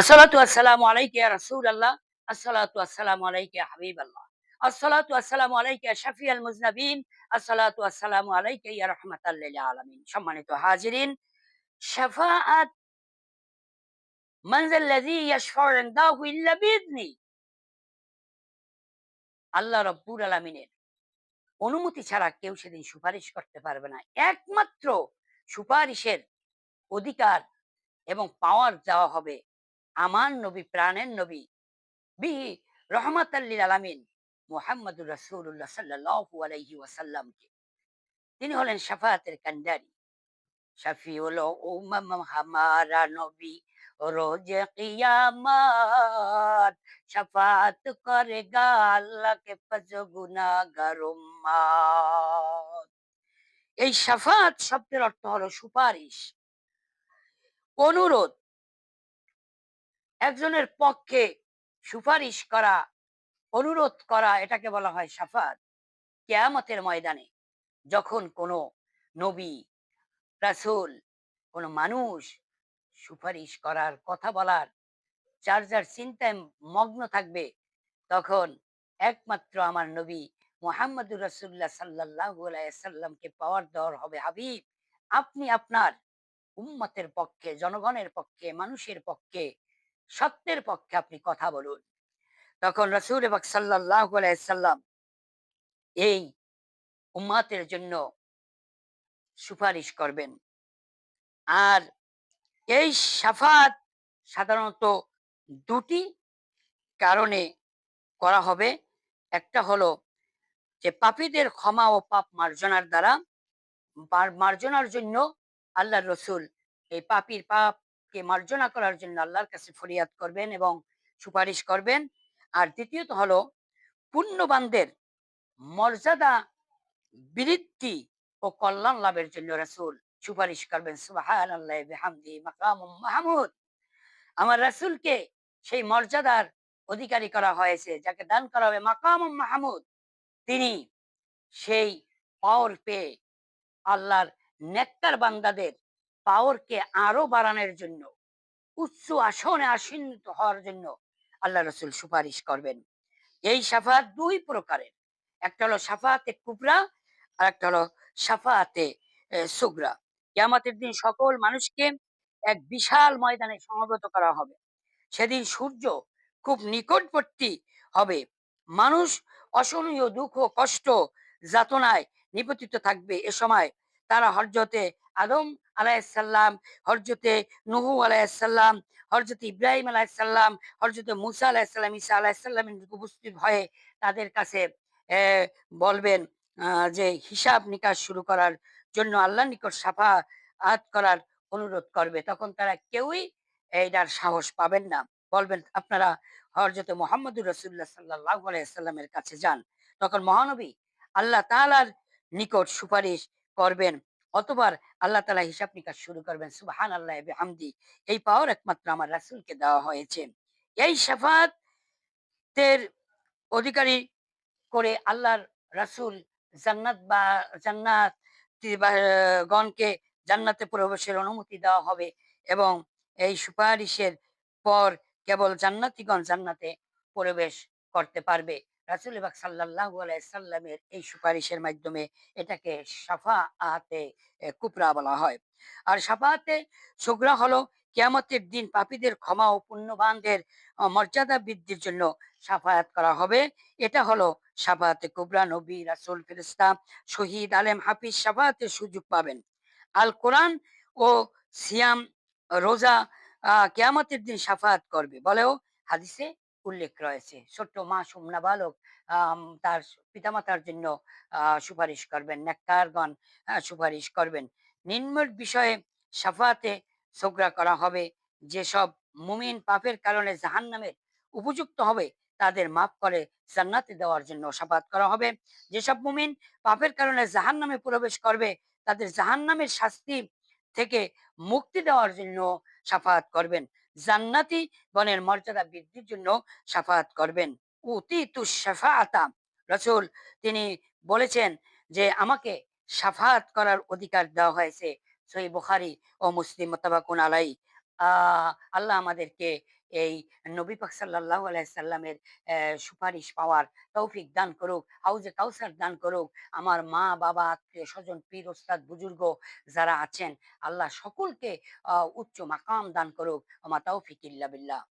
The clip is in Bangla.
আসসালাতু আসসালামু আলাইকা রাসূলুল্লাহ, আসসালাতু আসসালামু আলাইকা হাবিবাল্লাহ, আসসালাতু আসসালামু আলাইকা শাফিয়াল মুজনাবিন, আসসালাতু আসসালামু আলাইকা ইয়া রাহমাতাল লিল আলামিন। সম্মানিত শাফাআত ইনদাহু ইল্লা আল্লাহ রাব্বুল আলামিনের অনুমতি ছাড়া কেউ সেদিন সুপারিশ করতে পারবে না। একমাত্র সুপারিশের অধিকার এবং পাওয়ার দেওয়া হবে আমার নবী, প্রাণের নবী। বিহি রহমাতাল্লিল আলামিন মুহাম্মদুর রাসূলুল্লাহ সাল্লাল্লাহু আলাইহি ওয়াসাল্লামকে তিনি হলেন শাফায়াতের কান্ডারি। শাফিউল উমাম হামারা নবী, রোজ এই শাফাত শব্দের অর্থ হলো সুপারিশ। অনুরোধ একজনের পক্ষে সুপারিশ করা, অনুরোধ করা এটাকে বলা হয় সাফাত কেয়ামতের ময়দানে। যখন কোনো নবী, রাসূল, কোনো মানুষ সুপারিশ করার কথা বলার যার যার চিন্তায় মগ্ন থাকবে, তখন একমাত্র আমার নবী মোহাম্মদুর আলাইহি সাল্লামকে পাওয়ার দেওয়ার হবে হাবিব। আপনি আপনার উম্মতের পক্ষে, জনগণের পক্ষে, মানুষের পক্ষে সত্যের পক্ষে আপনি কথা বলুন। তখন রসুল এবং সাল্লাহ এই উম্মাতের জন্য সুপারিশ করবেন। আর এই সাফাত সাধারণত দুটি কারণে করা হবে। একটা হলো যে পাপীদের ক্ষমা ও পাপ মার্জনার দ্বারা মার্জনার জন্য আল্লাহ রসুল এই পাপির পাপকে মার্জনা করার জন্য আল্লাহর কাছে ফরিয়াদ করবেন এবং সুপারিশ করবেন। আর দ্বিতীয়ত হলো, পুণ্যবানদের মর্যাদা, বৃদ্ধি ও কল্যাণ লাভের জন্য রাসূল সুপারিশ করবেন। মাহমুদ। আমার রাসূলকে সেই মর্যাদার অধিকারী করা হয়েছে, যাকে দান করা হবে মাকাম মাহমুদ। তিনি সেই পাওয়ার পেয়ে আল্লাহর নেককার বান্দাদের পাওয়ারকে আরও বাড়ানোর জন্য, উচ্চ আসনে আসীনিত হওয়ার জন্য আল্লাহ রসুল সুপারিশ করবেন। এই সাফাত দুই প্রকারের, একটা হলো সাফাতে কুবরা আর একটা হলো সাফাতে সুগরা। কিয়ামতের দিন সকল মানুষকে এক বিশাল ময়দানে সমবেত করা হবে। সেদিন সূর্য খুব নিকটবর্তী হবে। মানুষ অসহনীয় দুঃখ, কষ্ট, যাতনায় নিপতিত থাকবে। এ সময় তারা হরজতে আদম আলাইসাল্লাম হরজতে নুহু আলাইসাল্লাম হরজতে ইব্রাহিম আলাইসাল্লাম হরজতে মুসা আলাইসাল্লাম ঈসা আলাইসাল্লামের উপস্থিত হয়ে তাদের কাছে বলবেন যে হিসাব নিকাশ শুরু করার জন্য আল্লাহ নিকট সাফা আত করার অনুরোধ করবে। তখন তারা কেউই এইটার সাহস পাবেন না। বলবেন, আপনারা হরজতে মোহাম্মদুর রসুল্লাহ সাল্লাহ আলাইসাল্লামের কাছে যান। তখন মহানবী আল্লাহ তালার নিকট সুপারিশ করবেন অতবার আল্লাহ তালা হিসাব নিকাশ শুরু করবেন সুবাহান আল্লাহ হামদি এই পাওয়ার একমাত্র আমার রাসুলকে দেওয়া হয়েছে। এই সাফাতের অধিকারী করে আল্লাহর রাসূল জান্নাত বা জান্নাত গণকে জান্নাতে প্রবেশের অনুমতি দেওয়া হবে এবং এই সুপারিশের পর কেবল জান্নাতিগণ জান্নাতে প্রবেশ করতে পারবে। রাসুল বাক সাল্লাহ সাল্লামের এই সুপারিশের মাধ্যমে এটাকে সাফাতে কুপরা বলা হয়। আর সাফাতে সুগরা হলো কিয়ামতের দিন পাপীদের ক্ষমা ও পুণ্যবানদের মর্যাদা বৃদ্ধির জন্য সাফায়াত করা হবে। এটা হলো সাফাতে কুবরা, নবী, রাসুল ফেরিস্তা শহীদ, আলেম, হাফিজ সাফাতের সুযোগ পাবেন। আল কোরআন ও সিয়াম, রোজা কেয়ামতের দিন সাফায়াত করবে। বলেও হাদিসে উল্লেখ রয়েছে। ছোট্ট মাসুম নাবালক তার পিতামাতার জন্য সুপারিশ করবেন, নেককারগণ সুপারিশ করবেন। নিম্নের বিষয়ে সাফাতে সোগরা করা হবে, যেসব মুমিন পাপের কারণে জাহান্নামের উপযুক্ত হবে, তাদের মাফ করে জান্নাতে দেওয়ার জন্য সাফাত করা হবে। যেসব মুমিন পাপের কারণে জাহান্নামে প্রবেশ করবে, তাদের জাহান্নামের শাস্তি থেকে মুক্তি দেওয়ার জন্য সাফাত করবেন। জান্নাতি গণের মর্যাদা বৃদ্ধির জন্য সাফাত করবেন। অতি আতাম রসুল, তিনি বলেছেন যে, আমাকে সাফাত করার অধিকার দেওয়া হয়েছে। সই বুখারি ও মুসলিম মোতাবাকুন আলাই আল্লাহ আমাদেরকে এই নবী পাক সাল্লাল্লাহু আলাইহি সাল্লামের অ্যা সুপারিশ পাওয়ার তৌফিক দান করুক। হাউজে কাউসার দান করুক। আমার মা-বাবা, আত্মীয়-স্বজন, পীর, ওস্তাদ, বুজুর্গ যারা আছেন, আল্লাহ সকলকে উচ্চ মাকাম দান করুক। আমার তৌফিক ইল্লা বিল্লাহ।